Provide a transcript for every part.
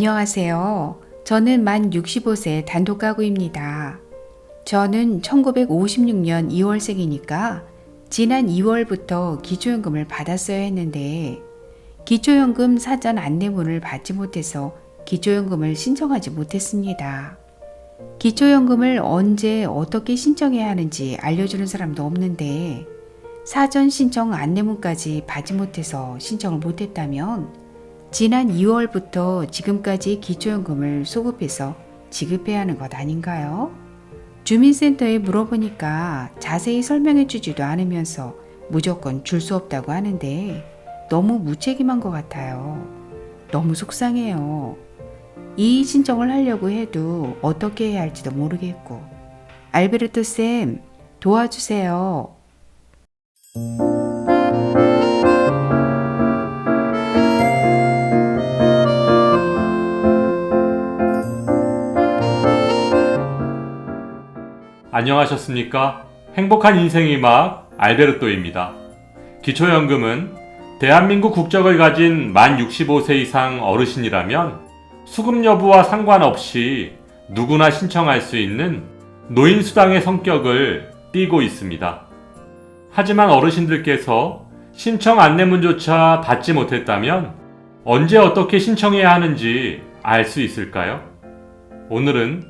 안녕하세요. 저는 만 65세 단독 가구입니다. 저는 1956년 2월생이니까 지난 2월부터 기초연금을 받았어야 했는데 기초연금 사전 안내문을 받지 못해서 기초연금을 신청하지 못했습니다. 기초연금을 언제 어떻게 신청해야 하는지 알려주는 사람도 없는데 사전 신청 안내문까지 받지 못해서 신청을 못했다면 지난 2월부터 지금까지 기초연금을 소급해서 지급해야 하는 것 아닌가요? 주민센터에 물어보니까 자세히 설명해 주지도 않으면서 무조건 줄 수 없다고 하는데 너무 무책임한 것 같아요. 너무 속상해요. 이 신청을 하려고 해도 어떻게 해야 할지도 모르겠고. 알베르토 쌤, 도와주세요. 안녕하셨습니까? 행복한 인생의 막 알베르토입니다. 기초연금은 대한민국 국적을 가진 만 65세 이상 어르신이라면 수급 여부와 상관없이 누구나 신청할 수 있는 노인수당의 성격을 띠고 있습니다. 하지만 어르신들께서 신청 안내문조차 받지 못했다면 언제 어떻게 신청해야 하는지 알 수 있을까요? 오늘은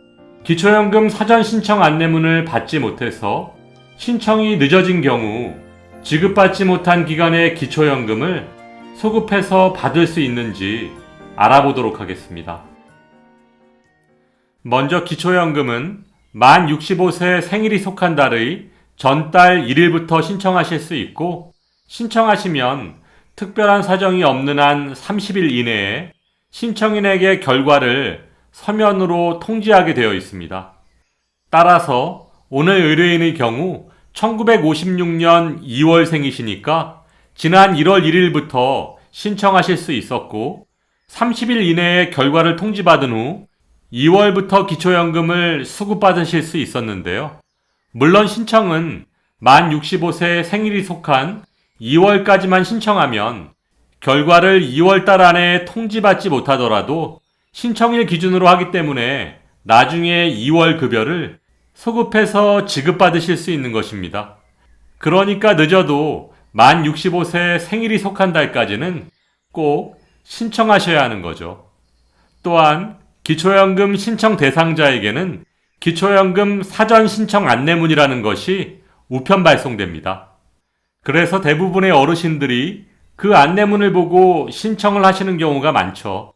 기초연금 사전 신청 안내문을 받지 못해서 신청이 늦어진 경우 지급받지 못한 기간의 기초연금을 소급해서 받을 수 있는지 알아보도록 하겠습니다. 먼저 기초연금은 만 65세 생일이 속한 달의 전달 1일부터 신청하실 수 있고 신청하시면 특별한 사정이 없는 한 30일 이내에 신청인에게 결과를 서면으로 통지하게 되어 있습니다. 따라서 오늘 의뢰인의 경우 1956년 2월생이시니까 지난 1월 1일부터 신청하실 수 있었고 30일 이내에 결과를 통지받은 후 2월부터 기초연금을 수급받으실 수 있었는데요. 물론 신청은 만 65세 생일이 속한 2월까지만 신청하면 결과를 2월달 안에 통지받지 못하더라도 신청일 기준으로 하기 때문에 나중에 2월 급여를 소급해서 지급받으실 수 있는 것입니다. 그러니까 늦어도 만 65세 생일이 속한 달까지는 꼭 신청하셔야 하는 거죠. 또한 기초연금 신청 대상자에게는 기초연금 사전 신청 안내문이라는 것이 우편 발송됩니다. 그래서 대부분의 어르신들이 그 안내문을 보고 신청을 하시는 경우가 많죠.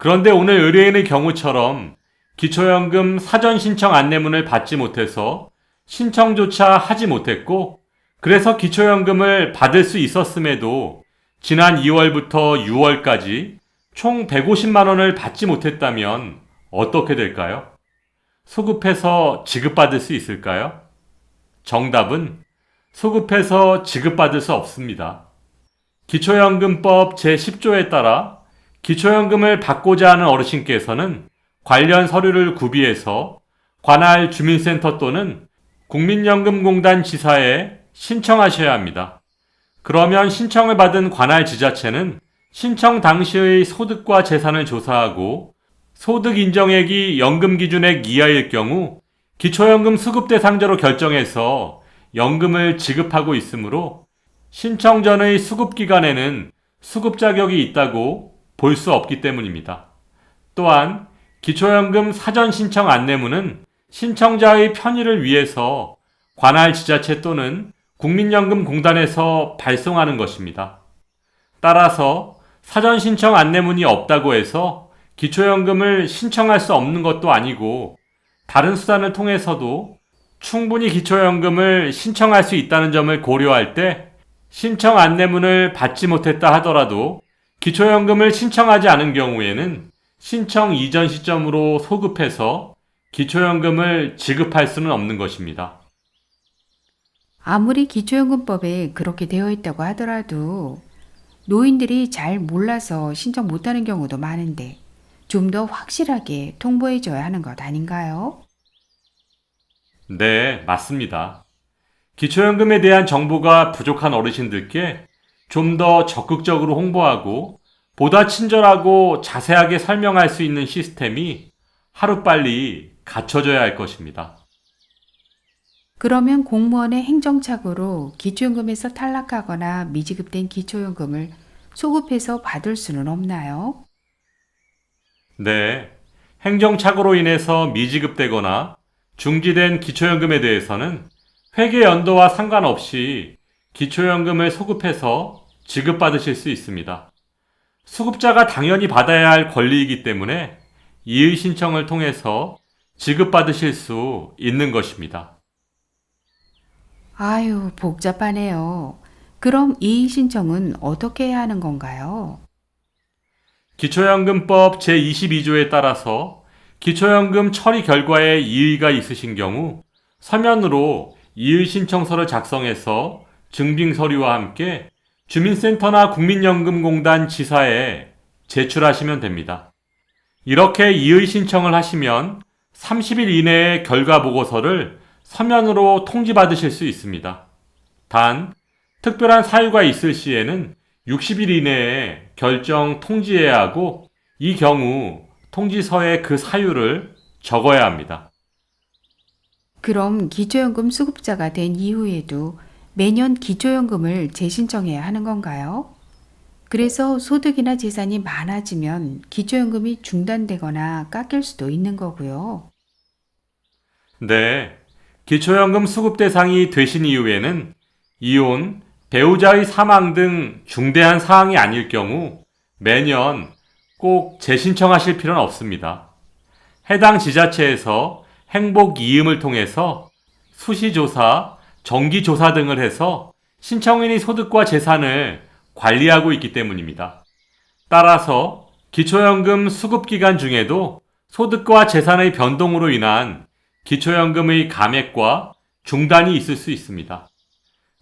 그런데 오늘 의뢰인의 경우처럼 기초연금 사전 신청 안내문을 받지 못해서 신청조차 하지 못했고 그래서 기초연금을 받을 수 있었음에도 지난 2월부터 6월까지 총 150만 원을 받지 못했다면 어떻게 될까요? 소급해서 지급받을 수 있을까요? 정답은 소급해서 지급받을 수 없습니다. 기초연금법 제10조에 따라 기초연금을 받고자 하는 어르신께서는 관련 서류를 구비해서 관할 주민센터 또는 국민연금공단 지사에 신청하셔야 합니다. 그러면 신청을 받은 관할 지자체는 신청 당시의 소득과 재산을 조사하고 소득 인정액이 연금 기준액 이하일 경우 기초연금 수급 대상자로 결정해서 연금을 지급하고 있으므로 신청 전의 수급 기간에는 수급 자격이 있다고 볼 수 없기 때문입니다. 또한 기초연금 사전 신청 안내문은 신청자의 편의를 위해서 관할 지자체 또는 국민연금공단에서 발송하는 것입니다. 따라서 사전 신청 안내문이 없다고 해서 기초연금을 신청할 수 없는 것도 아니고 다른 수단을 통해서도 충분히 기초연금을 신청할 수 있다는 점을 고려할 때 신청 안내문을 받지 못했다 하더라도 기초연금을 신청하지 않은 경우에는 신청 이전 시점으로 소급해서 기초연금을 지급할 수는 없는 것입니다. 아무리 기초연금법에 그렇게 되어 있다고 하더라도 노인들이 잘 몰라서 신청 못하는 경우도 많은데 좀 더 확실하게 통보해줘야 하는 것 아닌가요? 네, 맞습니다. 기초연금에 대한 정보가 부족한 어르신들께 좀 더 적극적으로 홍보하고 보다 친절하고 자세하게 설명할 수 있는 시스템이 하루빨리 갖춰져야 할 것입니다. 그러면 공무원의 행정착오로 기초연금에서 탈락하거나 미지급된 기초연금을 소급해서 받을 수는 없나요? 네. 행정착오로 인해서 미지급되거나 중지된 기초연금에 대해서는 회계 연도와 상관없이 기초연금을 소급해서 지급받으실 수 있습니다. 수급자가 당연히 받아야 할 권리이기 때문에 이의 신청을 통해서 지급받으실 수 있는 것입니다. 아유, 복잡하네요. 그럼 이의 신청은 어떻게 해야 하는 건가요? 기초연금법 제22조에 따라서 기초연금 처리 결과에 이의가 있으신 경우 서면으로 이의 신청서를 작성해서 증빙 서류와 함께 주민센터나 국민연금공단 지사에 제출하시면 됩니다. 이렇게 이의 신청을 하시면 30일 이내에 결과 보고서를 서면으로 통지받으실 수 있습니다. 단, 특별한 사유가 있을 시에는 60일 이내에 결정 통지해야 하고 이 경우 통지서에 그 사유를 적어야 합니다. 그럼 기초연금 수급자가 된 이후에도 매년 기초연금을 재신청해야 하는 건가요? 그래서 소득이나 재산이 많아지면 기초연금이 중단되거나 깎일 수도 있는 거고요. 네. 기초연금 수급 대상이 되신 이후에는 이혼, 배우자의 사망 등 중대한 사항이 아닐 경우 매년 꼭 재신청하실 필요는 없습니다. 해당 지자체에서 행복 이음을 통해서 수시조사, 정기 조사 등을 해서 신청인의 소득과 재산을 관리하고 있기 때문입니다. 따라서 기초연금 수급 기간 중에도 소득과 재산의 변동으로 인한 기초연금의 감액과 중단이 있을 수 있습니다.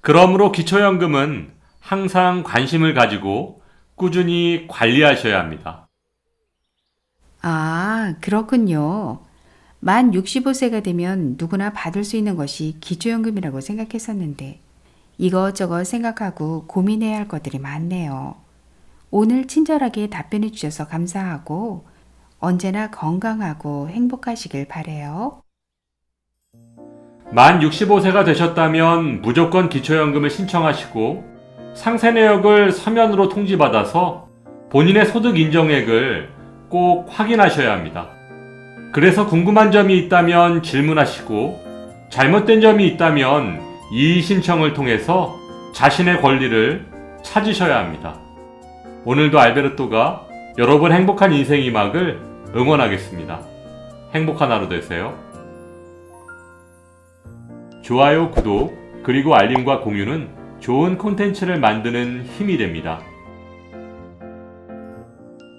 그러므로 기초연금은 항상 관심을 가지고 꾸준히 관리하셔야 합니다. 아, 그렇군요. 만 65세가 되면 누구나 받을 수 있는 것이 기초연금이라고 생각했었는데 이것저것 생각하고 고민해야 할 것들이 많네요. 오늘 친절하게 답변해 주셔서 감사하고 언제나 건강하고 행복하시길 바래요. 만 65세가 되셨다면 무조건 기초연금을 신청하시고 상세 내역을 서면으로 통지받아서 본인의 소득 인정액을 꼭 확인하셔야 합니다. 그래서 궁금한 점이 있다면 질문하시고 잘못된 점이 있다면 이의 신청을 통해서 자신의 권리를 찾으셔야 합니다. 오늘도 알베르토가 여러분 행복한 인생 이막을 응원하겠습니다. 행복한 하루 되세요. 좋아요, 구독, 그리고 알림과 공유는 좋은 콘텐츠를 만드는 힘이 됩니다.